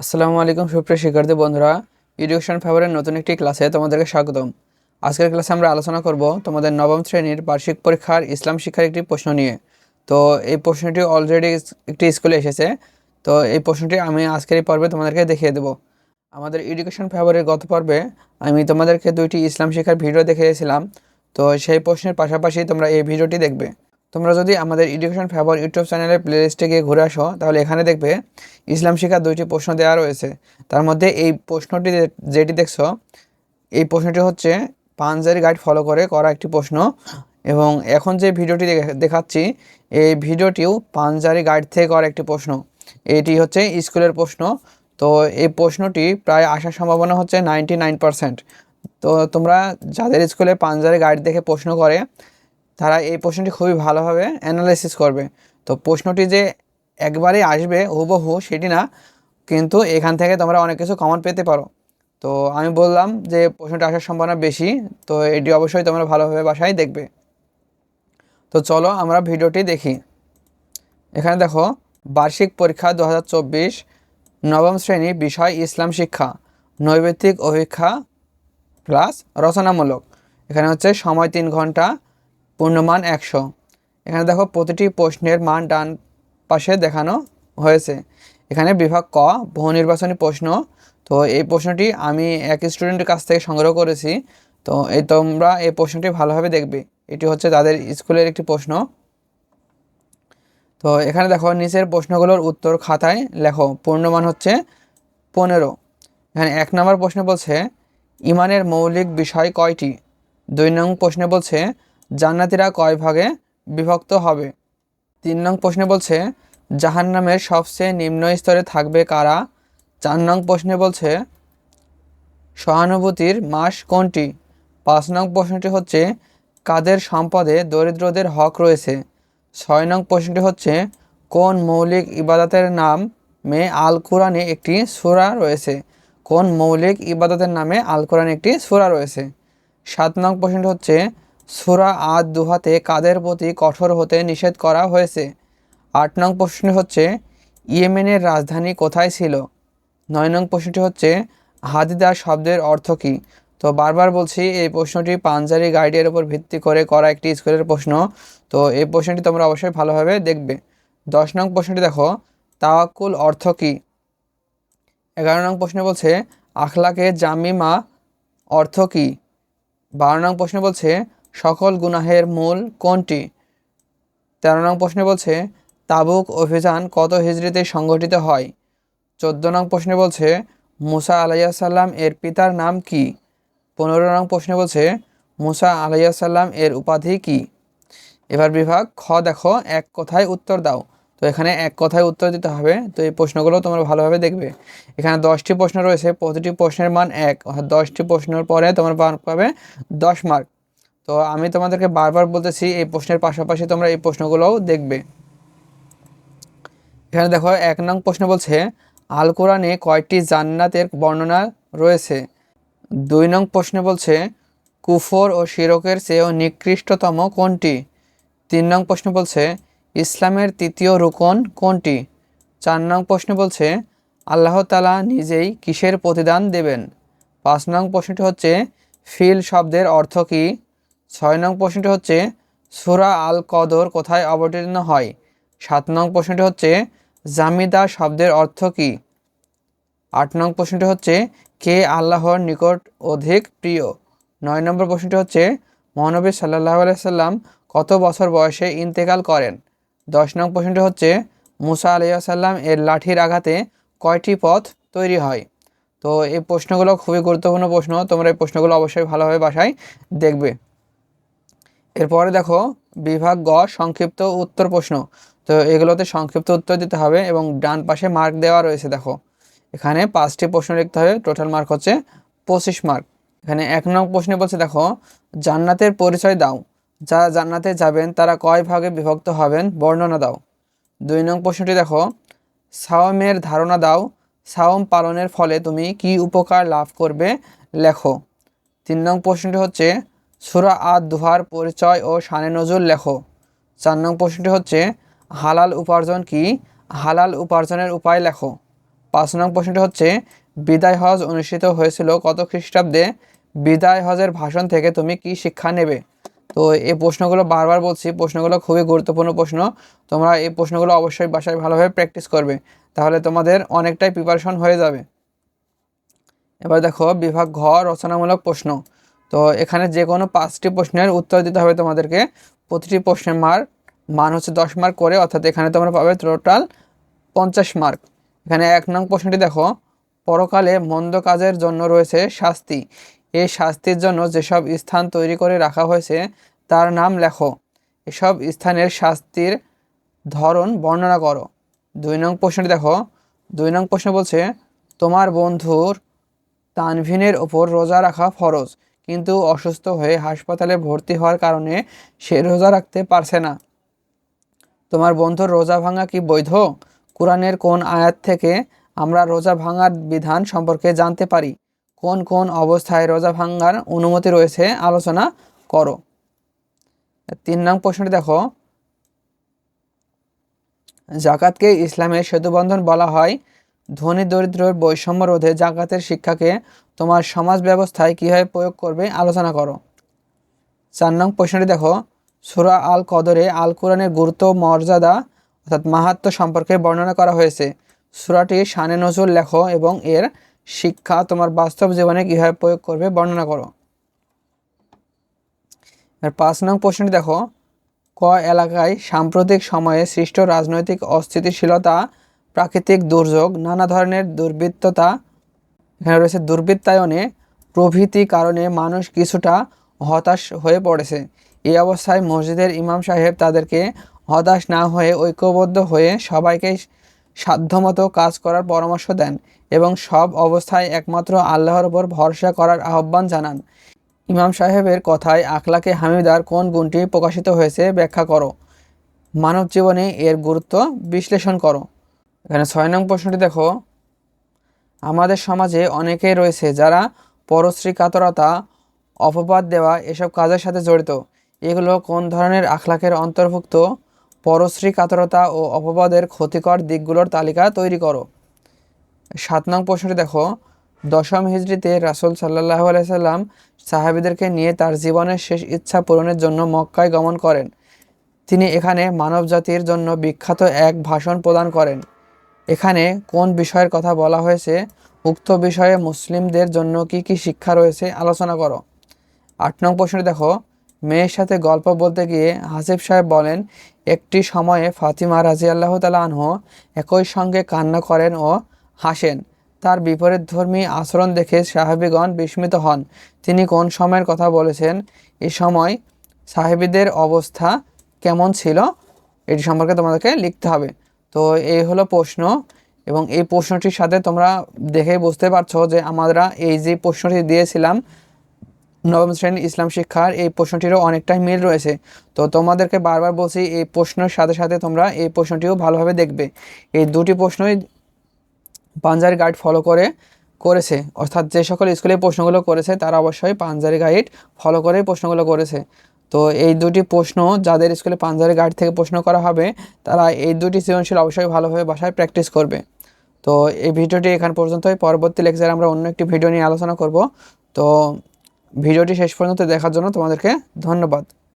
আসসালামু আলাইকুম সুপ্রিয় শিক্ষার্থী বন্ধুরা এডুকেশন ফেভারের নতুন একটি ক্লাসে তোমাদেরকে স্বাগতম। আজকের ক্লাসে আমরা আলোচনা করব তোমাদের নবম শ্রেণির বার্ষিক পরীক্ষার ইসলাম শিক্ষার একটি প্রশ্ন নিয়ে। তো এই প্রশ্নটি অলরেডি একটি স্কুলে এসেছে। তো এই প্রশ্নটি আমি আজকের এই পর্বে তোমাদেরকে দেখিয়ে দেব। আমাদের এডুকেশন ফেভারের গত পর্বে আমি তোমাদেরকে দুইটি ইসলাম শিক্ষার ভিডিও দেখিয়েছিলাম। তো সেই প্রশ্নের পাশাপাশি তোমরা এই ভিডিওটি দেখবে। তোমরা যদি আমাদের এডুকেশন ফেভার ইউটিউব চ্যানেলের প্লেলিস্টে গিয়ে ঘুরে আসো, তাহলে এখানে দেখবে ইসলাম শিক্ষার দুইটি প্রশ্ন দেওয়া রয়েছে। তার মধ্যে এই প্রশ্নটি যেটি দেখছ, এই প্রশ্নটি হচ্ছে পাঞ্জারি গাইড ফলো করে করা একটি প্রশ্ন। এবং এখন যে ভিডিওটি দেখা- দেখাচ্ছি, এই ভিডিওটিও পাঞ্জারি গাইড থেকে করা একটি প্রশ্ন। এটি হচ্ছে স্কুলের প্রশ্ন। তো এই প্রশ্নটি প্রায় আসার সম্ভাবনা হচ্ছে নাইনটি নাইন পারসেন্ট তো তোমরা যাদের স্কুলে পাঞ্জারি গাইড দেখে প্রশ্ন করে তারা এই প্রশ্নটি খুবই ভালোভাবে অ্যানালাইসিস করবে। তো প্রশ্নটি যে একবারেই আসবে, হুবহু সেটি না, কিন্তু এখান থেকে তোমরা অনেক কিছু কমন পেতে পারো। তো আমি বললাম যে প্রশ্নটা আসার সম্ভাবনা বেশি, তো এটি অবশ্যই তোমরা ভালোভাবে বাসায় দেখবে। তো চলো আমরা ভিডিওটি দেখি। এখানে দেখো, বার্ষিক পরীক্ষা দু হাজার চব্বিশ, নবম শ্রেণি বিষয় ইসলাম শিক্ষা নৈবেত্তিক অভিক্ষা প্লাস রচনামূলক। এখানে হচ্ছে সময় তিন ঘণ্টা পূর্ণমান একশো। এখানে দেখো প্রতিটি প্রশ্নের মান ডান পাশে দেখানো হয়েছে। এখানে বিভাগ ক, বহু নির্বাচনী প্রশ্ন। তো এই প্রশ্নটি আমি এক স্টুডেন্টের কাছ থেকে সংগ্রহ করেছি। তো এই তোমরা এই প্রশ্নটি ভালোভাবে দেখবে। এটি হচ্ছে তাদের স্কুলের একটি প্রশ্ন। তো এখানে দেখো নিচের প্রশ্নগুলোর উত্তর খাতায় লেখো। পূর্ণমান হচ্ছে পনেরো। এখানে এক নম্বর প্রশ্ন বলছে, ইমানের মৌলিক বিষয় কয়টি? দুই নং প্রশ্নে বলছে জান্নাতিরা কয় ভাগে বিভক্ত হবে? তিন নং প্রশ্নে বলছে, জাহান্নামের সবচেয়ে নিম্ন স্তরে থাকবে কারা? চার নং প্রশ্নে বলছে, সহানুভূতির মাস কোনটি? পাঁচ নং প্রশ্নটি হচ্ছে, কাদের সম্পদে দরিদ্রদের হক রয়েছে? ছয় নং প্রশ্নটি হচ্ছে, কোন মৌলিক ইবাদতের নাম মে আল কোরআনে একটি সূরা রয়েছে? কোন মৌলিক ইবাদতের নামে আল কোরআনে একটি সূরা রয়েছে? সাত নং প্রশ্নটি হচ্ছে সূরা আদ দুহাতে কাদের প্রতি কঠোর হতে নিষেধ করা হয়েছে? আট নং প্রশ্নটি হচ্ছে, ইয়েমেনের রাজধানী কোথায় ছিল? নয় নং প্রশ্নটি হচ্ছে, হাদিদা শব্দের অর্থ কী? তো বারবার বলছি, এই প্রশ্নটি পাঞ্জারি গাইডের উপর ভিত্তি করে করা একটি স্কুলের প্রশ্ন। তো এই প্রশ্নটি তোমরা অবশ্যই ভালোভাবে দেখবে। দশ নং প্রশ্নটি দেখো, তাওয়াক্কুল অর্থ কী? এগারো নং প্রশ্ন বলছে, আখলাকে জামিমা অর্থ কী? বারো নং প্রশ্ন বলছে সকল গুনাহের মূল কোনটি? তেরো নং প্রশ্নে বলছে, তাবুক অভিযান কত হিজড়িতে সংগঠিত হয়? চোদ্দ নং প্রশ্নে বলছে, মুসা আলাইসাল্লাম এর পিতার নাম কি? পনেরো নং প্রশ্নে বলছে, মুসা আলাইসাল্লাম এর উপাধি কি? এবার বিভাগ খ দেখো, এক কথায় উত্তর দাও। তো এখানে এক কথায় উত্তর দিতে হবে, তো এই প্রশ্নগুলো তোমরা ভালোভাবে দেখবে। এখানে দশটি প্রশ্ন রয়েছে, প্রতিটি প্রশ্নের মান এক, অর্থাৎ দশটি প্রশ্নের পরে তোমার পাবে দশ মার্ক তো আমি তোমাদেরকে বারবার বলতেছি, এই প্রশ্নের পাশাপাশি তোমরা এই প্রশ্নগুলোও দেখবে। এখানে দেখো, এক নং প্রশ্ন বলছে, আল কোরআনে কয়টি জান্নাতের বর্ণনা রয়েছে? দুই নং প্রশ্নে বলছে, কুফর ও শিরকের চেয়েও নিকৃষ্টতম কোনটি? তিন নং প্রশ্ন বলছে, ইসলামের তৃতীয় রুকন কোনটি? চার নং প্রশ্ন বলছে, আল্লাহ তালা নিজেই কিসের প্রতিদান দেবেন? পাঁচ নং প্রশ্নটি হচ্ছে, ফিল শব্দের অর্থ কী? ছয় নং প্রশ্নটি হচ্ছে, সুরা আল কদর কোথায় অবতীর্ণ হয়? সাত নং প্রশ্নটি হচ্ছে, জামিদা শব্দের অর্থ কী? আট নং প্রশ্নটি হচ্ছে, কে আল্লাহর নিকট অধিক প্রিয়? নয় নম্বর প্রশ্নটি হচ্ছে, মহানবী সাল্লাহ আলাইসাল্লাম কত বছর বয়সে ইন্তেকাল করেন? দশ নং প্রশ্নটি হচ্ছে, মুসা আলাইসাল্লাম এর লাঠির আঘাতে কয়টি পথ তৈরি হয়? তো এই প্রশ্নগুলো খুবই গুরুত্বপূর্ণ প্রশ্ন, তোমরা এই প্রশ্নগুলো অবশ্যই ভালোভাবে বাসায় দেখবে। এরপরে দেখো, বিভাগ গ, সংক্ষিপ্ত উত্তর প্রশ্ন। তো এগুলোতে সংক্ষিপ্ত উত্তর দিতে হবে এবং ডান পাশে মার্ক দেওয়া রয়েছে, দেখো। এখানে পাঁচটি প্রশ্ন লিখতে হবে টোটাল মার্ক হচ্ছে পঁচিশ মার্ক এখানে এক নং প্রশ্নে বলছে, দেখো, জান্নাতের পরিচয় দাও। যারা জান্নাতে যাবেন, তারা কয় ভাগে বিভক্ত হবেন? বর্ণনা দাও। দুই নং প্রশ্নটি দেখো সাওমের ধারণা দাও। সাওম পালনের ফলে তুমি কি উপকার লাভ করবে? লেখো। তিন নং প্রশ্নটি হচ্ছে সুরা আদ দুহার পরিচয় ও শানে নজুল লেখো। চার নং প্রশ্নটি হচ্ছে, হালাল উপার্জন কি? হালাল উপার্জনের উপায় লেখো। পাঁচ নং প্রশ্নটি হচ্ছে, বিদায় হজ অনুষ্ঠিত হয়েছিল কত খ্রিস্টাব্দে? বিদায় হজের ভাষণ থেকে তুমি কি শিক্ষা নেবে? তো এই প্রশ্নগুলো বারবার বলছি, প্রশ্নগুলো খুবই গুরুত্বপূর্ণ প্রশ্ন। তোমরা এই প্রশ্নগুলো অবশ্যই বাসায় ভালোভাবে প্র্যাকটিস করবে, তাহলে তোমাদের অনেকটাই প্রিপারেশন হয়ে যাবে। এবার দেখো, বিভাগ ঘ রচনামূলক প্রশ্ন। তো এখানে যে কোনো পাঁচটি প্রশ্নের উত্তর দিতে হবে তোমাদেরকে। প্রতিটি প্রশ্নের মার্ক মান হচ্ছে দশ মার্ক করে, অর্থাৎ এখানে তোমরা পাবে টোটাল পঞ্চাশ মার্ক এখানে এক নং প্রশ্নটি দেখো। পরকালে মন্দ কাজের জন্য রয়েছে শাস্তি। এই শাস্তির জন্য যেসব স্থান তৈরি করে রাখা হয়েছে, তার নাম লেখো। এসব স্থানের শাস্তির ধরন বর্ণনা করো। দুই নং প্রশ্নটি দেখো। দুই নং প্রশ্ন বলছে, তোমার বন্ধুর তানভিনের ওপর রোজা রাখা ফরজ। কিন্তু অসুস্থ হয়ে হাসপাতালে ভর্তি হওয়ার কারণে সে রোজা রাখতে পারছে না। তোমার বন্ধুর রোজা ভাঙা কি বৈধ? কোরআনের কোন আয়াত থেকে আমরা রোজা ভাঙার বিধান সম্পর্কে জানতে পারি? কোন কোন অবস্থায় রোজা ভাঙার অনুমতি রয়েছে? আলোচনা করো। তিন নং প্রশ্নটি দেখো। জাকাতকে ইসলামের সেতুবন্ধন বলা হয়। ধনী দরিদ্রের বৈষম্য রোধে জাকাতের শিক্ষাকে তোমার সমাজ ব্যবস্থায় কীভাবে প্রয়োগ করবে আলোচনা করো। চার নং প্রশ্নটি দেখো। সুরা আল কদরে আল কোরআনের গুরুত্ব মর্যাদা অর্থাৎ মাহাত্ম সম্পর্কে বর্ণনা করা হয়েছে। সুরাটি শানে নজর লেখো এবং এর শিক্ষা তোমার বাস্তব জীবনে কীভাবে প্রয়োগ করবে বর্ণনা করো। আর পাঁচ নং প্রশ্নটি দেখো। ক এলাকায় সাম্প্রতিক সময়ে সৃষ্ট রাজনৈতিক অস্থিতিশীলতা প্রাকৃতিক দুর্যোগ, নানা ধরনের দুর্বৃত্ততা, এখানে রয়েছে দুর্বৃত্তায়নে প্রভৃতি কারণে মানুষ কিছুটা হতাশ হয়ে পড়েছে। এই অবস্থায় মসজিদের ইমাম সাহেব তাদেরকে হতাশ না হয়ে ঐক্যবদ্ধ হয়ে সবাইকে সাধ্যমতো কাজ করার পরামর্শ দেন এবং সব অবস্থায় একমাত্র আল্লাহর ওপর ভরসা করার আহ্বান জানান। ইমাম সাহেবের কথায় আখলাকে হামিদার কোন গুণটি প্রকাশিত হয়েছে ব্যাখ্যা করো। মানব জীবনে এর গুরুত্ব বিশ্লেষণ করো। এখানে ছয় নং প্রশ্নটি দেখো। আমাদের সমাজে অনেকেই রয়েছে যারা পরশ্রী কাতরতা অপবাদ দেওয়া এসব কাজের সাথে জড়িত। এগুলো কোন ধরনের আখলাকের অন্তর্ভুক্ত? পরশ্রী কাতরতা ও অপবাদের ক্ষতিকর দিকগুলোর তালিকা তৈরি করো। সাত নং প্রশ্নটি দেখো। দশম হিজড়িতে রাসুল সাল্লাহ আলাইসাল্লাম সাহাবিদেরকে নিয়ে তার জীবনের শেষ ইচ্ছা পূরণের জন্য মক্কায় গমন করেন। তিনি এখানে মানবজাতির জন্য বিখ্যাত এক ভাষণ প্রদান করেন। এখানে কোন বিষয়ের কথা বলা হয়েছে? উক্ত বিষয়ে মুসলিমদের জন্য কি কি শিক্ষা রয়েছে? আলোচনা করো। আট নং প্রশ্নটি দেখো, মেয়ের সাথে গল্প বলতে গিয়ে হাসিফ সাহেব বলেন, একটি সময়ে ফাতিমা রাজি আল্লাহ তালা আনহ একই সঙ্গে কান্না করেন ও হাসেন। তার বিপরীত ধর্মী আচরণ দেখে সাহাবিগণ বিস্মিত হন। তিনি কোন সময়ের কথা বলেছেন? এ সময় সাহেবীদের অবস্থা কেমন ছিল? এটি সম্পর্কে তোমাদেরকে লিখতে হবে। তো এই হলো প্রশ্ন এবং এই প্রশ্নটির সাথে তোমরা দেখে বুঝতে পারছ যে আমরা এই যে প্রশ্নটি দিয়েছিলাম নবম শ্রেণি ইসলাম শিক্ষার, এই প্রশ্নটিরও অনেকটাই মিল রয়েছে। তো তোমাদেরকে বারবার বলছি, এই প্রশ্নের সাথে সাথে তোমরা এই প্রশ্নটিও ভালোভাবে দেখবে। এই দুটি প্রশ্নই পাঞ্জারি গাইড ফলো করে, করেছে। অর্থাৎ যে সকল স্কুলে প্রশ্নগুলো করেছে, তারা অবশ্যই পাঞ্জারি গাইড ফলো করেই প্রশ্নগুলো করেছে। তো এই দুটি প্রশ্ন যাদের স্কুলে পাঞ্জাবের গাইড থেকে প্রশ্ন করা হবে, তারা এই দুটি সৃজনশীল অবশ্যই ভালোভাবে বাসায় প্র্যাকটিস করবে। তো এই ভিডিওটি এখান পর্যন্তই। পরবর্তী লেকচারে আমরা অন্য একটি ভিডিও নিয়ে আলোচনা করব। তো ভিডিওটি শেষ পর্যন্ত দেখার জন্য তোমাদেরকে ধন্যবাদ।